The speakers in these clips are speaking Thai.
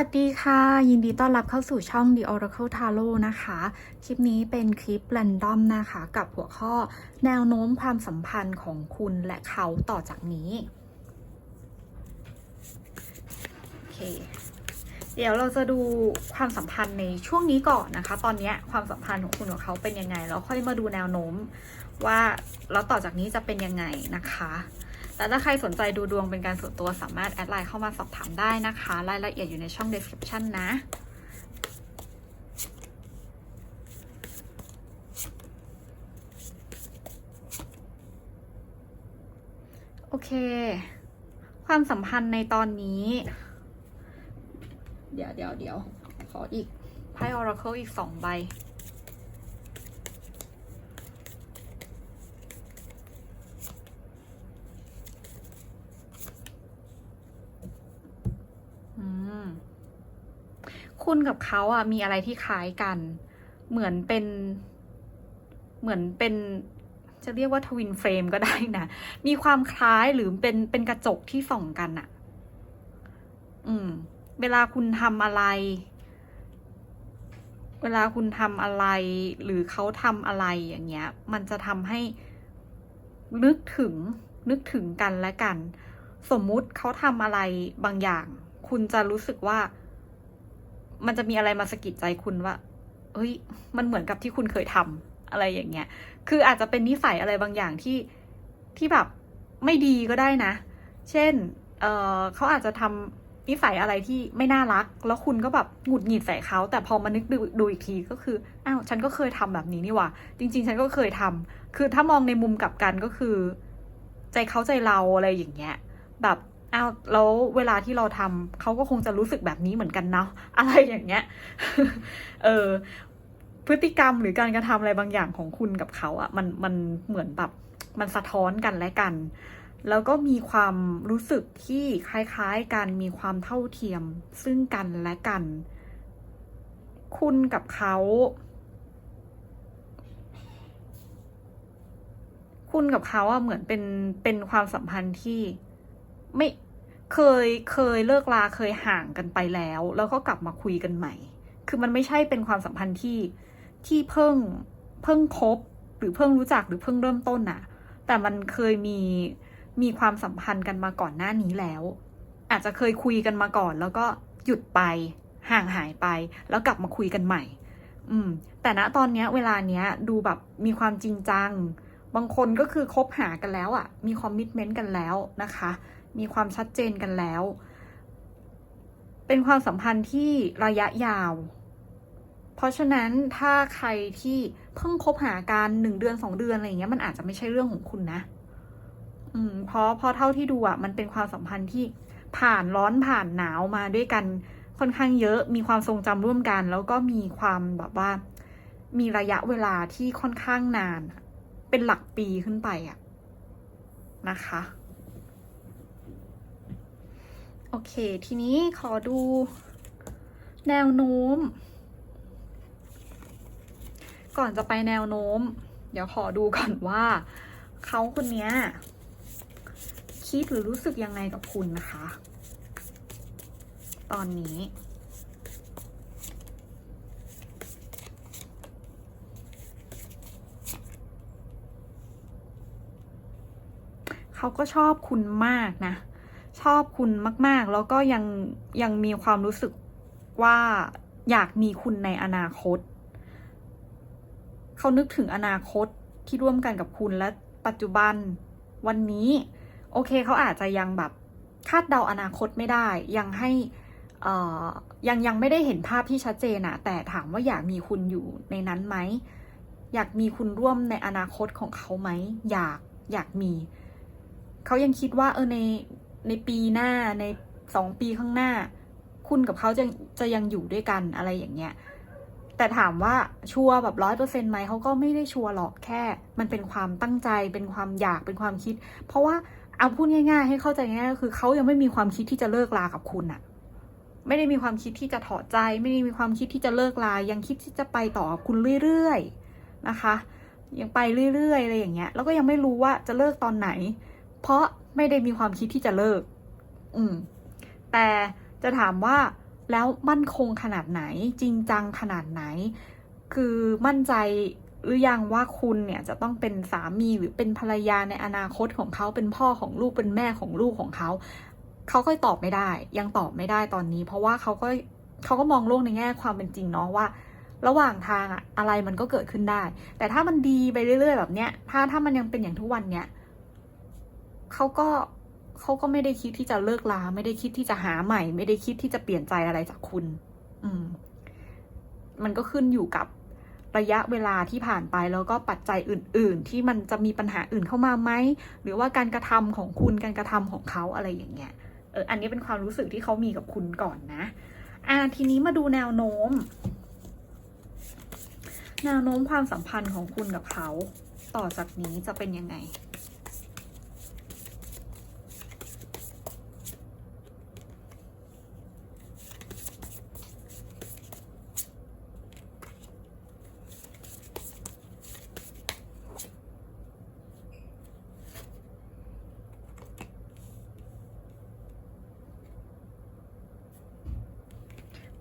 วัสดีค่ะ ยินดีต้อนรับเข้าสู่ช่อง The Oracle Tarot นะคะ คลิปนี้เป็นคลิปแรนดอมนะคะ กับหัวข้อแนวโน้มความสัมพันธ์ของคุณและเขาต่อจากนี้ โอเค เดี๋ยวเราจะดูความสัมพันธ์ในช่วงนี้ก่อนนะคะ ตอนนี้ความสัมพันธ์ของคุณกับเขาเป็นยังไง แล้วค่อยมาดูแนวโน้มว่าแล้วต่อจากนี้จะเป็นยังไงนะคะ แต่ถ้าใครสนใจดูดวงเป็นการส่วนตัวสามารถแอดไลน์เข้ามาสอบถามได้นะคะ รายละเอียดอยู่ในช่อง description นะโอเค ความสัมพันธ์ในตอนนี้ เดี๋ยวเดี๋ยวเดี๋ยวขออีกไพ่ Oracle อีกสองใบ คุณกับเขาอะมีอะไรที่คล้ายกัน เหมือนเป็น เหมือนเป็นจะเรียกว่าทวินเฟรมก็ได้นะ มีความคล้ายหรือเป็นเป็นกระจกที่ส่องกันอะอืม เวลาคุณทำอะไร เวลาคุณทำอะไร หรือเขาทำอะไรอย่างเงี้ย มันจะทำให้นึกถึง นึกถึงกันและกัน สมมุติเขาทำอะไรบางอย่าง คุณจะรู้สึกว่า มันจะมีอะไรมาสะกิดใจคุณว่าเฮ้ย มันเหมือนกับที่คุณเคยทำอะไรอย่างเงี้ย คืออาจจะเป็นนิสัยอะไรบางอย่างที่ที่แบบไม่ดีก็ได้นะ เช่น เออเขาอาจจะทำนิสัยอะไรที่ไม่น่ารัก แล้วคุณก็แบบหงุดหงิดใส่เขา แต่พอมานึกดูดูอีกทีก็คือ อ้าว ฉันก็เคยทำแบบนี้นี่หว่า จริง ๆ ฉันก็เคยทำคือถ้ามองในมุมกลับกันก็คือ ใจเขาใจเราอะไรอย่างเงี้ย แบบ อ้าวแล้วเวลาที่เราทำเขาก็คงจะรู้สึกแบบนี้เหมือนกันเนาะอะไรอย่างเงี้ยเออพฤติกรรมหรือการกระทำอะไรบางอย่างของคุณกับเขาอะ่ะมันมันเหมือนแบบมันสะท้อนกันและกัน แล้วก็มีความรู้สึกที่คล้ายๆกันมีความเท่าเทียมซึ่งกันและกัน คุณกับเขา คุณกับเขาอะเหมือนเป็นเป็นความสัมพันธ์ที่ไม่ เคยเคยเลิกลาเคยห่างกันไปแล้ว แล้วก็กลับมาคุยกันใหม่ คือมันไม่ใช่เป็นความสัมพันธ์ที่ที่เพิ่งเพิ่งคบหรือเพิ่งรู้จักหรือเพิ่งเริ่มต้นน่ะ แต่มันเคยมีมีความสัมพันธ์กันมาก่อนหน้านี้แล้ว อาจจะเคยคุยกันมาก่อน แล้วก็หยุดไปห่างหายไป แล้วกลับมาคุยกันใหม่ อืม แต่ณตอนเนี้ย เวลาเนี้ยดูแบบมีความจริงจัง บางคนก็คือคบหากันแล้วอะ่ะ มีคอมมิชเมนต์กันแล้วนะคะ มีความชัดเจนกันแล้ว เป็นความสัมพันธ์ที่ระยะยาว เพราะฉะนั้นถ้าใครที่เพิ่งคบหากันหนึ่งเดือนสองเดือนอะไรอย่างเงี้ยมันอาจจะไม่ใช่เรื่องของคุณนะ อืม เพราะเพราะเท่าที่ดูอะมันเป็นความสัมพันธ์ที่ผ่านร้อนผ่านหนาวมาด้วยกันค่อนข้างเยอะมีความทรงจำร่วมกัน แล้วก็มีความแบบว่า มีระยะเวลาที่ค่อนข้างนาน เป็นหลักปีขึ้นไปอะนะคะ โอเค ทีนี้ขอดูแนวโน้ม ก่อนจะไปแนวโน้ม เดี๋ยวขอดูก่อนว่าเขาคนนี้คิดหรือรู้สึกยังไงกับคุณนะคะ ตอนนี้เขาก็ชอบคุณมากนะ ชอบคุณมาก ๆ แล้วก็ยังยังมีความรู้สึกว่าอยากมีคุณในอนาคต เขานึกถึงอนาคตที่ร่วมกันกับคุณและปัจจุบันวันนี้ โอเคเขาอาจจะยังแบบคาดเดาอนาคตไม่ได้ ยังให้อ่อยังยังไม่ได้เห็นภาพที่ชัดเจนอะแต่ถามว่าอยากมีคุณอยู่ในนั้นไหมอยากมีคุณร่วมในอนาคตของเขาไหมอยากอยากมี เขายังคิดว่าเออใน ในปีหน้าในสองปีข้างหน้า คุณกับเขาจะจะยังอยู่ด้วยกันอะไรอย่างเงี้ยแต่ถามว่าชัวร์แบบร้อยเปอร์เซ็นต์ไหมเขาก็ไม่ได้ชัวร์หรอกแค่ มันเป็นความตั้งใจเป็นความอยากเป็นความคิด เพราะว่าเอาพูดง่าย ๆ ให้เข้าใจง่ายก็คือเขายังไม่มีความคิดที่จะเลิกลากับคุณอะไม่ได้มีความคิดที่จะถอดใจ ไม่ได้มีความคิดที่จะเลิกลายังคิดที่จะไปต่อกับคุณเรื่อยๆนะคะ ยังไปเรื่อยๆอะไรอย่างเงี้ยแล้วก็ยังไม่รู้ว่าจะเลิกตอนไหน เพราะไม่ได้มีความคิดที่จะเลิก อืม แต่จะถามว่าแล้วมั่นคงขนาดไหนจริงจังขนาดไหน คือมั่นใจหรือยังว่าคุณเนี่ยจะต้องเป็นสามีหรือเป็นภรรยาในอนาคตของเขาเป็นพ่อของลูกเป็นแม่ของลูกของเขา เขาก็ตอบไม่ได้ ยังตอบไม่ได้ตอนนี้ เพราะว่าเขาก็เขาก็มองโลกในแง่ความเป็นจริงเนาะว่า ระหว่างทางอะอะไรมันก็เกิดขึ้นได้ แต่ถ้ามันดีไปเรื่อย ๆ แบบเนี้ยถ้าถ้ามันยังเป็นอย่างทุกวันเนี้ย เขาก็เขาก็ไม่ได้คิดที่จะเลิกลา ไม่ได้คิดที่จะหาใหม่ ไม่ได้คิดที่จะเปลี่ยนใจอะไรจากคุณ อืม มันก็ขึ้นอยู่กับระยะเวลาที่ผ่านไปแล้วก็ปัจจัยอื่น ๆ ที่มันจะมีปัญหาอื่นเข้ามาไหมหรือว่าการกระทำของคุณการกระทำของเขาอะไรอย่างเงี้ยเอออันนี้เป็นความรู้สึกที่เขามีกับคุณก่อนนะอ่าทีนี้มาดูแนวโน้ม แนวโน้มความสัมพันธ์ของคุณกับเขา ต่อจากนี้จะเป็นยังไง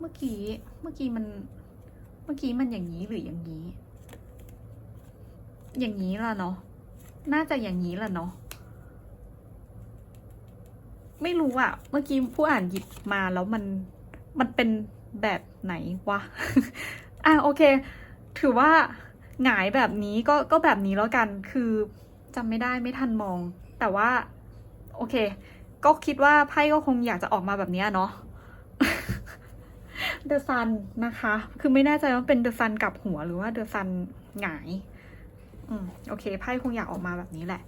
เมื่อกี้ เมื่อกี้มัน เมื่อกี้มันอย่างนี้หรืออย่างนี้ อย่างนี้ล่ะเนาะ น่าจะอย่างนี้ล่ะเนาะ ไม่รู้อะเมื่อกี้ผู้อ่านหยิบมาแล้วมัน มันเป็นแบบไหนวะ อะโอเค ถือว่าหงายแบบนี้ก็ ก็แบบนี้แล้วกัน คือจำไม่ได้ไม่ทันมอง แต่ว่า โอเค ก็คิดว่าไพ่ก็คงอยากจะออกมาแบบนี้เนาะ เดอะซันนะคะ คือไม่แน่ใจว่าเป็นเดอะซันกับหัวหรือว่าเดอะซันหงาย อืม โอเค ไพ่คงอยากออกมาแบบนี้แหละ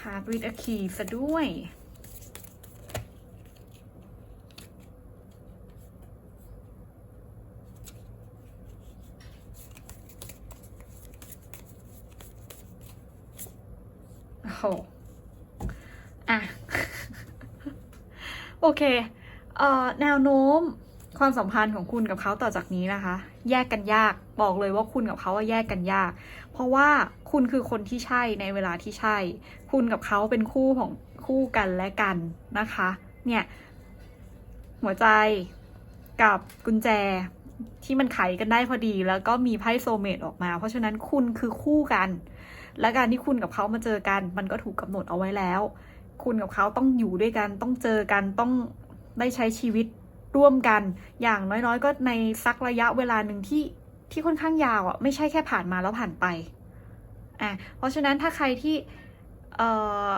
หาบริดอะคีซะด้วย โอ้โหอะ โอเค เอ่อ แนวโน้มความสัมพันธ์ของคุณกับเขาต่อจากนี้นะคะ แยกกันยาก บอกเลยว่าคุณกับเขาว่าแยกกันยาก เพราะว่าคุณคือคนที่ใช่ในเวลาที่ใช่ คุณกับเขาเป็นคู่ของคู่กันและกันนะคะ เนี่ย หัวใจกับกุญแจ ที่มันไขกันได้พอดี แล้วก็มีไพ่โซเมตออกมา เพราะฉะนั้นคุณคือคู่กัน และการที่คุณกับเขามาเจอกัน มันก็ถูกกำหนดเอาไว้แล้ว คุณกับเขาต้องอยู่ด้วยกัน ต้องเจอกันต้องได้ใช้ชีวิตร่วมกัน อย่างน้อยๆ ก็ในสักระยะเวลาหนึ่งที่ที่ค่อนข้างยาวอะไม่ใช่แค่ผ่านมาแล้วผ่านไปอะเพราะฉะนั้นถ้าใครที่เอ่อ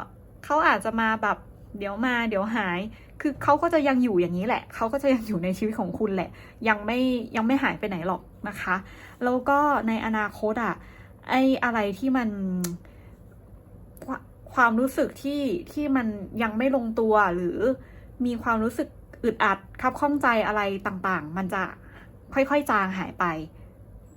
เขาอาจจะมาแบบเดี๋ยวมาเดี๋ยวหาย คือเขาก็จะยังอยู่อย่างนี้แหละ เขาก็จะยังอยู่ในชีวิตของคุณแหละ ยังไม่ยังไม่หายไปไหนหรอกนะคะ แล้วก็ในอนาคตอะ ไอ้อะไรที่มันควความรู้สึกที่ที่มันยังไม่ลงตัวหรือมีความรู้สึกอึดอัดคับข้องใจอะไรต่างๆ มันจะค่อยๆจางหายไป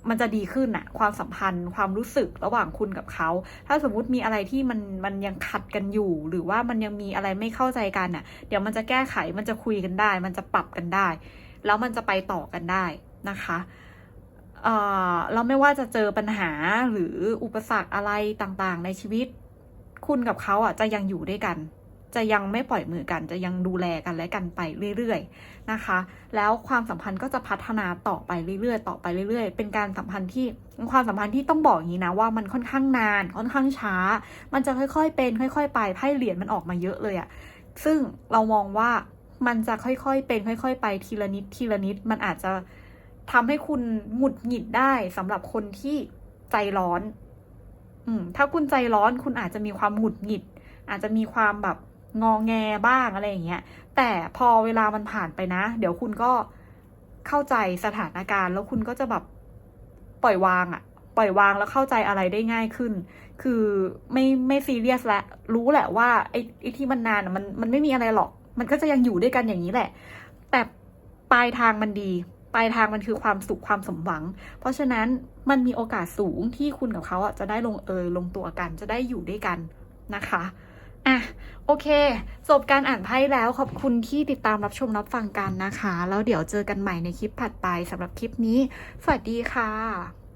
มันจะดีขึ้นอะความสัมพันธ์ ความรู้สึกระหว่างคุณกับเขา ถ้าสมมุติมีอะไรที่มันมันยังขัดกันอยู่ หรือว่ามันยังมีอะไรไม่เข้าใจกันอะเดี๋ยวมันจะแก้ไขมันจะคุยกันได้ มันจะปรับกันได้ แล้วมันจะไปต่อกันได้นะคะเออเราไม่ว่าจะเจอปัญหาหรืออุปสรรคอะไรต่างๆ ในชีวิต คุณกับเขาอะจะยังอยู่ด้วยกัน จะยังไม่ปล่อยมือกัน จะยังดูแลกันและกันไปเรื่อยๆนะคะ แล้วความสัมพันธ์ก็จะพัฒนาต่อไปเรื่อยๆ ต่อไปเรื่อยๆ เป็นการสัมพันธ์ที่ความสัมพันธ์ที่ต้องบอกอย่างนี้นะว่ามันค่อนข้างนานค่อนข้างช้า มันจะค่อยๆ เป็น ค่อย ๆ ไปไพ่เหรียญมันออกมาเยอะเลยอะซึ่งเรามองว่ามันจะค่อยๆเป็น ค่อย ๆ ไปทีละนิดทีละนิดมันอาจจะทำให้คุณหงุดหงิดได้สำหรับคนที่ใจร้อน อืม ถ้าคุณใจร้อนคุณอาจจะมีความหงุดหงิด อาจจะมีความแบบ งอแงบ้างอะไรอย่างเงี้ย แต่พอเวลามันผ่านไปนะ เดี๋ยวคุณก็เข้าใจสถานการณ์ แล้วคุณก็จะแบบปล่อยวางอะปล่อยวางแล้วเข้าใจอะไรได้ง่ายขึ้น คือไม่ไม่ซีเรียสแล้วรู้แหละว่าไอ้ไอ้ที่มันนานมันมันไม่มีอะไรหรอก มันก็จะยังอยู่ด้วยกันอย่างนี้แหละ แต่ปลายทางมันดี ปลายทางมันคือความสุขความสมหวัง เพราะฉะนั้นมันมีโอกาสสูงที่คุณกับเขาอะจะได้ลงเอยลงตัวกัน จะได้อยู่ด้วยกันนะคะ อะโอเค จบการอ่านไพ่แล้วขอบคุณที่ติดตามรับชมรับฟังกันนะคะ แล้วเดี๋ยวเจอกันใหม่ในคลิปถัดไปสำหรับคลิปนี้ สวัสดีค่ะ